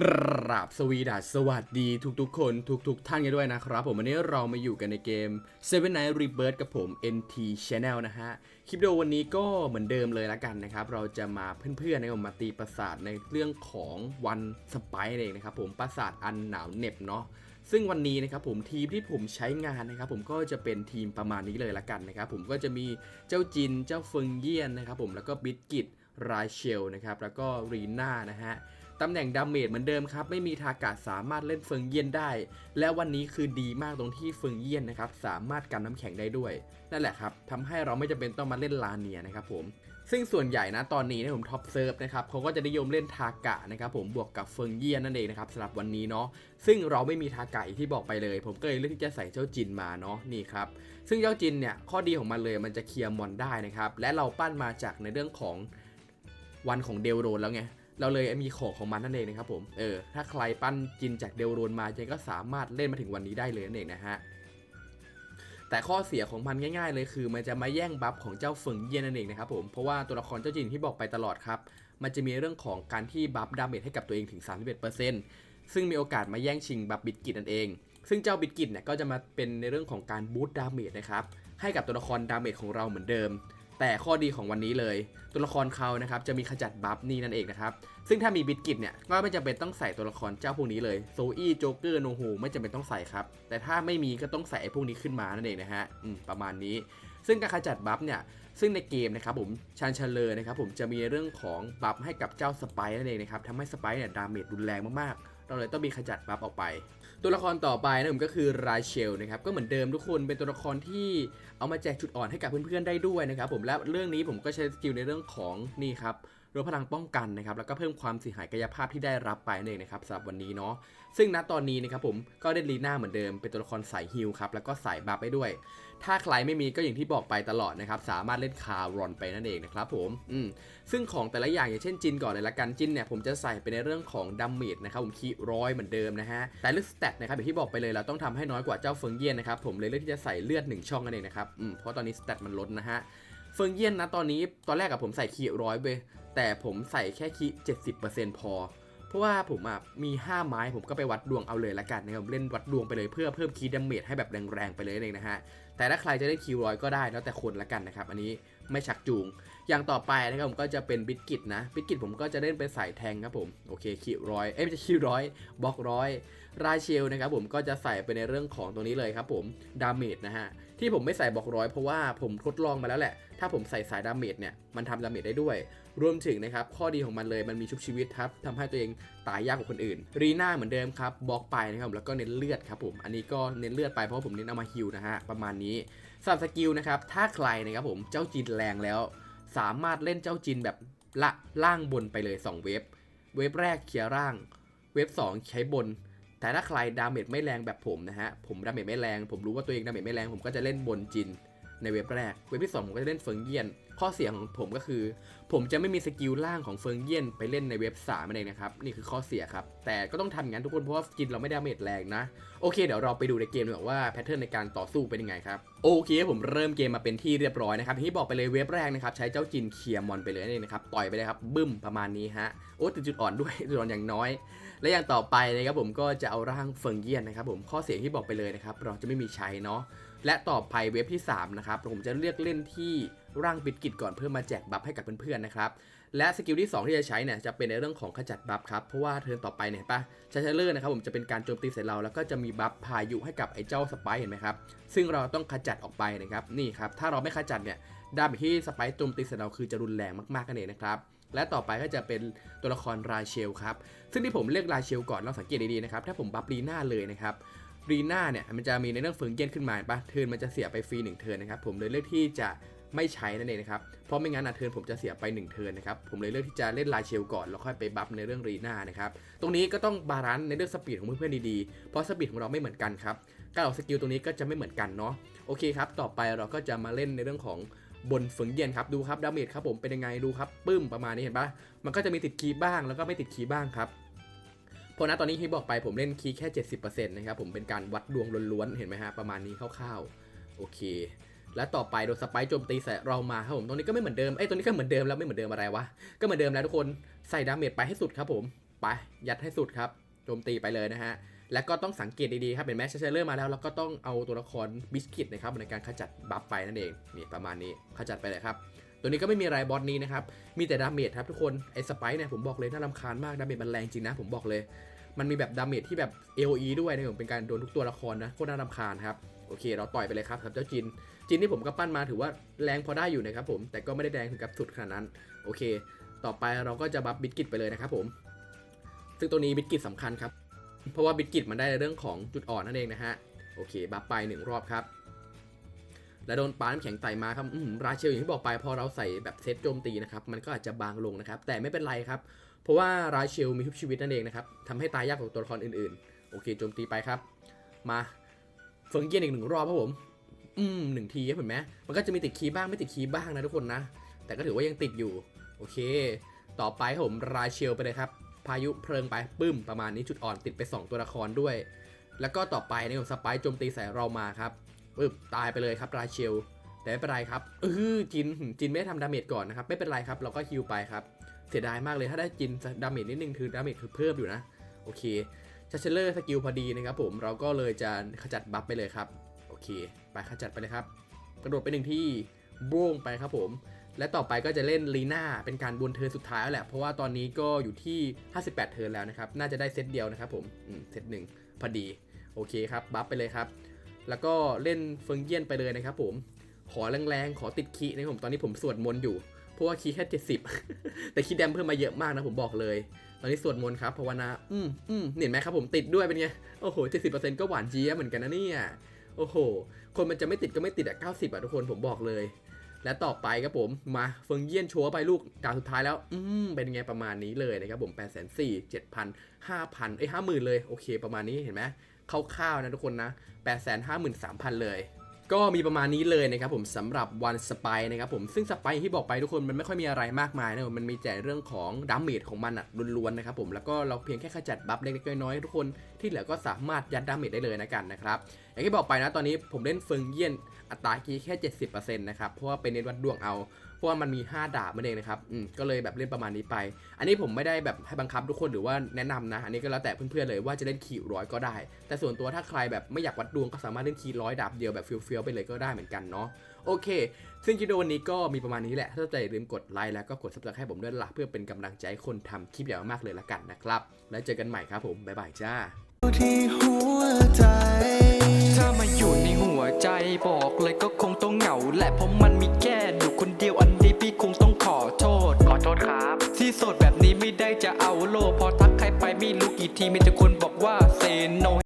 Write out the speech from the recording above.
กราบสวีดัสสวัสดีทุกๆ คนทุกๆ ท่านกันด้วยนะครับ ผมวันนี้เรามาอยู่กันในเกม Seven Night Rebirth กับผม NT Channel นะฮะ คลิปวิดีโอวันนี้ก็เหมือนเดิมเลยละกันนะครับ เราจะมาเพื่อนๆนะครับมาตีประสาทในเรื่องของวันสไปเองนะครับผมประสาทอันหนาวเหน็บเนาะซึ่งวันนี้นะครับผมทีมที่ผมใช้งานนะครับผมก็จะเป็นทีมประมาณนี้เลยละกันนะครับผมก็จะมีเจ้าจินเจ้าเฟิงเยียนนะครับผมแล้วก็บิสกิตราเชลนะครับแล้วก็รีน่านะฮะ ตำแหน่งดาเมจเหมือนเดิมครับ ไม่มีทากาสามารถเล่นเฟิงเยียนได้ และวันนี้คือดีมากตรงที่เฟิงเยียนนะครับ สามารถกันน้ำแข็งได้ด้วย นั่นแหละครับทำให้เราไม่จำเป็นต้องมาเล่นลาเนียนะครับผมซึ่งส่วนใหญ่นะตอนนี้นะผมท็อปเซิร์ฟนะครับเขาก็จะนิยมเล่นทากะนะครับผมบวกกับเฟิงเยียนนั่นเองนะครับสำหรับวันนี้เนาะซึ่งเราไม่มีทากะอย่างที่บอกไปเลย ผมก็เลยเลือกที่จะใส่เจ้าจินมาเนาะนี่ครับซึ่งเจ้าจินเนี่ยข้อดีของมันเลยมันจะเคลียร์มอนได้นะครับและเราปั้นมาจากในเรื่องของวันของเดลโรนแล้วไง เราเลยมีของของมันนั่นเองนะครับผม เออ ถ้าใครปั้นจินจากเดลโรนมาเจนก็สามารถเล่นมาถึงวันนี้ได้เลยนั่นเองนะฮะ แต่ข้อเสียของมันง่าย ๆ เลยคือ มันจะมาแย่งบัฟของเจ้าเฟิงเยียนนั่นเองนะครับผม เพราะว่าตัวละครเจ้าจินที่บอกไปตลอดครับ มันจะมีเรื่องของการที่บัฟดาเมจให้กับตัวเองถึง 31%ซึ่งมีโอกาสมาแย่งชิงบัฟบิดกิตนั่นเอง ซึ่งเจ้าบิดกิตเนี่ยก็จะมาเป็นในเรื่องของการบูตดาเมจนะครับ ให้กับตัวละครดาเมจของเราเหมือนเดิม แต่ข้อดีของวันนี้เลย ตัวละครเขานะครับจะมีขจัดบัฟนี่นั่นเองนะครับ ซึ่งถ้ามีบิดกิตเนี่ยก็ไม่จำเป็นต้องใส่ตัวละครเจ้าพวกนี้เลยโซอี้โจ๊กเกอร์โนฮูไม่จำเป็นต้องใส่ครับ แต่ถ้าไม่มีก็ต้องใส่ไอ้พวกนี้ขึ้นมานั่นเองนะฮะประมาณนี้ ซึ่งการขจัดบัฟเนี่ยซึ่งในเกมนะครับผมชันเชลเลอร์นะครับผมจะมีเรื่องของบัฟให้กับเจ้าสไปร์นั่นเองนะครับทำให้สไปร์เนี่ยดาเมจรุนแรงมากๆ เราเลยต้องมีขจัดบัฟออกไป ตัวละครต่อไปนะผมก็คือราเชลนะครับก็เหมือนเดิมทุกคนเป็นตัวละครที่เอามาแจกจุดอ่อนให้กับเพื่อนๆได้ด้วยนะครับผมและเรื่องนี้ผมก็ใช้สกิลในเรื่องของนี่ครับ ลดพลังป้องกันนะครับแล้วก็เพิ่มความเสียหายกายภาพที่ได้รับไปนั่นเองนะครับสำหรับวันนี้เนาะซึ่งณตอนนี้นะครับผมก็ได้ลีน่าเหมือนเดิมเป็นตัวละครสายฮิลครับแล้วก็สายบัฟไปด้วย ถ้าใครไม่มีก็อย่างที่บอกไปตลอดนะครับสามารถเล่นคาร์รอนไปนั่นเองนะครับผมอืมซึ่งของแต่ละอย่างอย่างเช่นจินก่อนเลยละกันจินเนี่ยผมจะใส่ไปในเรื่องของดัมเมจนะครับผมคีร้อยเหมือนเดิมนะฮะแต่เลือกสเตตนะครับอย่างที่บอกไปเลยเราต้องทำให้น้อยกว่าเจ้าเฟิงเยียนนะครับผมเลยเลือกที่จะใส่เลือดหนึ่งช่องนั่นเองนะครับอืมเพราะตอนนี้สเตตมันลดนะฮะ เฟิงเยี่ยนนะตอนนี้ตอนแรกกับผมใส่คีร้อยไปแต่ผมใส่แค่คีเจ็ดสิบเปอร์เซ็นต์พอ เพราะว่าผมอะมี5ไม้ผมก็ไปวัดดวงเอาเลยละกันนะครับเล่นวัดดวงไปเลยเพื่อเพิ่มคีดาเมจให้แบบแรงๆไปเลยเองนะฮะแต่ถ้าใครจะได้คิวร้อยก็ได้แล้วแต่คนละกันนะครับ อันนี้ไม่ชักจูง อย่างต่อไปนะครับผมก็จะเป็นบิสกิตนะบิสกิตผมก็จะเล่นเป็นสายแทงครับผมโอเคคิวร้อยเอ้ยไม่ใช่คิวร้อยบล็อกร้อยราเชลนะครับผมก็จะใส่ไปในเรื่องของตรงนี้เลยครับผมดาเมจนะฮะที่ผมไม่ใส่บล็อกร้อยเพราะว่าผมทดลองมาแล้วแหละ ถ้าผมใส่สายดาเมจเนี่ยมันทำดาเมจได้ด้วย รวมถึงนะครับข้อดีของมันเลยมันมีชุบชีวิตครับทำให้ตัวเองตายยากกว่าคนอื่น รีน่าเหมือนเดิมครับบล็อกไปนะครับแล้วก็เน้นเลือดครับผมอันนี้ก็เน้นเลือดไปเพราะผมเน้นเอามาฮิวนะฮะประมาณนี้สำหรับสกิลนะครับ ถ้าใครนะครับผมเจ้าจินแรงแล้ว สามารถเล่นเจ้าจินแบบละล่างบนไปเลย 2 เวฟเวฟแรกเคลียร์ร่าง เวฟ2ใช้บน แต่ถ้าใครดาเมจไม่แรงแบบผมนะฮะผมดาเมจไม่แรง ผมรู้ว่าตัวเองดาเมจไม่แรงผมก็จะเล่นบนจิน ในเว็บแรก เว็บที่2ผมก็จะเล่นเฟิงเยียน ข้อเสียของผมก็คือ ผมจะไม่มีสกิลล่างของเฟิงเยียนไปเล่นในเว็บ3นั่นเองนะครับ นี่คือข้อเสียครับ แต่ก็ต้องทำอย่างนั้นทุกคน เพราะว่าสกินเราไม่ได้เมจแรงนะ โอเค เดี๋ยวเราไปดูในเกมดีกว่าว่าแพทเทิร์นในการต่อสู้เป็นยังไงครับ โอเค ผมเริ่มเกมมาเป็นที่เรียบร้อยนะครับที่บอกไปเลยเว็บแรกนะครับใช้เจ้าจินเคลียร์มอนไปเลยนั่นเองนะครับ ต่อยไปเลยครับบึ้มประมาณนี้ฮะ โอ้ติดจุดอ่อนด้วยจุดอ่อนอย่างน้อย และอย่างต่อไปนะครับผมก็จะเอาร่างเฟิงเยียนนะครับผมข้อเสียที่บอกไปเลยนะครับเราจะไม่มีใช้เนาะ และต่อไปเว็บที่ 3 นะครับ ผมจะเลือกเล่นที่ร่างบิดกิจก่อนเพื่อมาแจกบัฟให้กับเพื่อนๆนะครับ และสกิลที่ 2 ที่จะใช้เนี่ยจะเป็นในเรื่องของขจัดบัฟครับ เพราะว่าเทิร์นต่อไปเนี่ยปะชาเชลเลอร์นะครับผมจะเป็นการโจมตีใส่เรา แล้วก็จะมีบัฟพายุให้กับไอ้เจ้าสไปเห็นไหมครับ ซึ่งเราต้องขจัดออกไปนะครับ นี่ครับ ถ้าเราไม่ขจัดเนี่ยดาเมจที่สไปโจมตีใส่เราคือจะรุนแรงมากๆกันเองนะครับและต่อไปก็จะเป็นตัวละครราเชลครับ ซึ่งที่ผมเลือกราเชลก่อนเราสังเกตดีๆนะครับ ถ้าผมบัฟลีน่าเลยนะครับ รีน่าเนี่ยมันจะมีในเรื่องเฟิงเกนขึ้นมาปะเทิร์นมันจะเสียไปฟรี1เทิร์นนะครับผมเลยเลือกที่จะไม่ใช้นั่นเองนะครับ เพราะไม่งั้นอะเทิร์นผมจะเสียไป 1 เทิร์นนะครับ ผมเลยเลือกที่จะเล่นลายเชลก่อนแล้วค่อยไปบัฟในเรื่องรีน่านะครับ ตรงนี้ก็ต้องบาลานซ์ในเรื่องสปีดของเพื่อนๆดีๆ เพราะสปีดของเราไม่เหมือนกันครับ การออกสกิลตรงนี้ก็จะไม่เหมือนกันเนาะ โอเคครับ ต่อไปเราก็จะมาเล่นในเรื่องของบนเฟิงเยียนครับ ดูครับดาเมจครับผมเป็นยังไงดูครับปึ้มประมาณนี้เห็นปะมันก็จะมีติดคีบ้างแล้วก็ไม่ติดคีบ้างครับ เพราะนะตอนนี้ที่บอกไปผมเล่นคีย์แค่ 70%นะครับผมเป็นการวัดดวงล้วนๆ เห็นไหมฮะประมาณนี้คร่าวๆ โอเค และต่อไปโดนสไปโจมตีใส่เรามาครับผมตรงนี้ก็ไม่เหมือนเดิมเอ้ยตรงนี้ก็เหมือนเดิมแล้วไม่เหมือนเดิมอะไรวะก็เหมือนเดิมแล้วทุกคนใส่ดาเมจไปให้สุดครับผมไปยัดให้สุดครับโจมตีไปเลยนะฮะแล้วก็ต้องสังเกตดีๆครับเห็นไหมเชเลอร์มาแล้วเราก็ต้องเอาตัวละครบิสกิตนะครับในการขจัดบัฟไปนั่นเองนี่ประมาณนี้ขจัดไปเลยครับ ตัวนี้ก็ไม่มีอะไรบอสนี้นะครับ มีแต่ดาเมจครับทุกคน ไอ้สไปร์เนี่ยผมบอกเลยน่ารำคาญมากดาเมจมันแรงจริงนะผมบอกเลย มันมีแบบดาเมจที่แบบ AOE ด้วยนะผมเป็นการโดนทุกตัวละครนะโคตรน่ารำคาญครับโอเค เราต่อยไปเลยครับครับเจ้าจิน จินที่ผมก็ปั้นมาถือว่าแรงพอได้อยู่นะครับผมแต่ก็ไม่ได้แรงถึงกับสุดขนาดนั้น โอเค ต่อไปเราก็จะบัฟบิสกิตไปเลยนะครับผม ซึ่งตัวนี้บิสกิตสำคัญครับ เพราะว่าบิสกิตมันได้เรื่องของจุดอ่อนนั่นเองนะฮะโอเคบัฟไปหนึ่งรอบครับ แล้วโดนปาน้ำแข็งไต่มาครับราเชลอย่างที่บอกไปพอเราใส่แบบเซตโจมตีนะครับมันก็อาจจะบางลงนะครับ แต่ไม่เป็นไรครับ เพราะว่าราเชลมีทุบชีวิตนั่นเองนะครับทำให้ตายยากกว่าตัวละครอื่นๆ โอเคโจมตีไปครับ มาเฟิงเกียนอีกหนึ่งรอบครับผม อืมหนึ่งทีเห็นไหมมันก็จะมีติดคีย์บ้างไม่ติดคีย์บ้างนะทุกคนนะ แต่ก็ถือว่ายังติดอยู่ โอเค ต่อไปครับผมราเชลไปเลยครับ พายุเพลิงไปปึ้มประมาณนี้จุดอ่อนติดไป 2 ตัวละครด้วย แล้วก็ต่อไปในของสไปร์โจมตีใส่เรามาครับ ปึ๊บตายไปเลยครับราเชลแต่ไม่เป็นไรครับเออจินจินไม่ทำดาเมจก่อนนะครับไม่เป็นไรครับเราก็ฮิวไปครับ เสียดายมากเลยถ้าได้จินดาเมจนิดนึงคือดาเมจคือเพิ่มอยู่นะโอเคชัชเชลเลอร์สกิลพอดีนะครับผมเราก็เลยจะขจัดบัฟไปเลยครับโอเค ไปขจัดไปเลยครับกระโดดไปหนึ่งที่บ้งไปครับผม และต่อไปก็จะเล่นลีน่าเป็นการบนเทิร์นสุดท้ายแล้วแหละเพราะว่าตอนนี้ก็อยู่ที่ 58 เทิร์นแล้วนะครับน่าจะได้เซตเดียวนะครับผมเซตหนึ่งพอดีโอเคครับบัฟไปเลยครับ แล้วก็เล่นเฟิงเยียนไปเลยนะครับผม ขอแรงๆ ขอติดคีนะครับผม ตอนนี้ผมสวดมนต์อยู่ เพราะว่าคีแค่ 70 แต่คีแดมเพิ่มมาเยอะมากนะผมบอกเลย ตอนนี้สวดมนต์ครับภาวนา อืมอืมเห็นไหมครับผมติดด้วยเป็นไง โอ้โห 70%ก็หวานเจี๊ยบเหมือนกันนะเนี่ย โอ้โห คนมันจะไม่ติดก็ไม่ติดอะ90อะทุกคนผมบอกเลยและต่อไปครับผมมาเฟิงเยี่ยนชัวไปลูกดาวสุดท้ายแล้ว อืมเป็นไงประมาณนี้เลยนะครับผม8 4 0 0 0 7,000 5,000เอ้ย50,000เลย โอเคประมาณนี้เห็นไหม คร่าวๆนะทุกคนนะ 853,000 เลย ก็มีประมาณนี้เลยนะครับผมสำหรับวันสไปนะครับผมซึ่งสไปที่บอกไปทุกคนมันไม่ค่อยมีอะไรมากมายนะมันมีแต่เรื่องของดาเมจของมันอะล้วนๆนะครับผมแล้วก็เราเพียงแค่ขจัดบัฟเล็กๆน้อยๆทุกคนที่เหลือก็สามารถยัดดาเมจได้เลยนะกันนะครับอย่างที่บอกไปนะตอนนี้ผมเล่นเฟิงเยี่ยนอัตราคีแค่ 70%นะครับเพราะว่าเป็นเน้นวัดดวงเอา ราะว่ามันมี 5 ดาบมันเองนะครับอืมก็เลยแบบเล่นประมาณนี้ไป อันนี้ผมไม่ได้แบบให้บังคับทุกคนหรือว่าแนะนำนะ อันนี้ก็แล้วแต่เพื่อนๆเลยว่าจะเล่นคีร้อยก็ได้ แต่ส่วนตัวถ้าใครแบบไม่อยากวัดดวงก็สามารถเล่นคีร้อยดาบเดียวแบบเฟี้ยวๆไปเลยก็ได้เหมือนกันเนาะโอเค ซึ่งคลิปวิดีโอวันนี้ก็มีประมาณนี้แหละ ถ้าใจลืมกดไลค์แล้วก็กด subscribe ให้ผมด้วยล่ะเพื่อเป็นกำลังใจคนทำคลิปอย่างมากเลยละกันนะครับ แล้วเจอกันใหม่ครับผมบ๊ายบายจ้าที่หัวใจ ถ้ามาอยู่ในหัวใจบอกเลยก็คงต้องเหงาแหละเพราะมัน โล พอทักใครไปไม่รู้กี่ทีมีแต่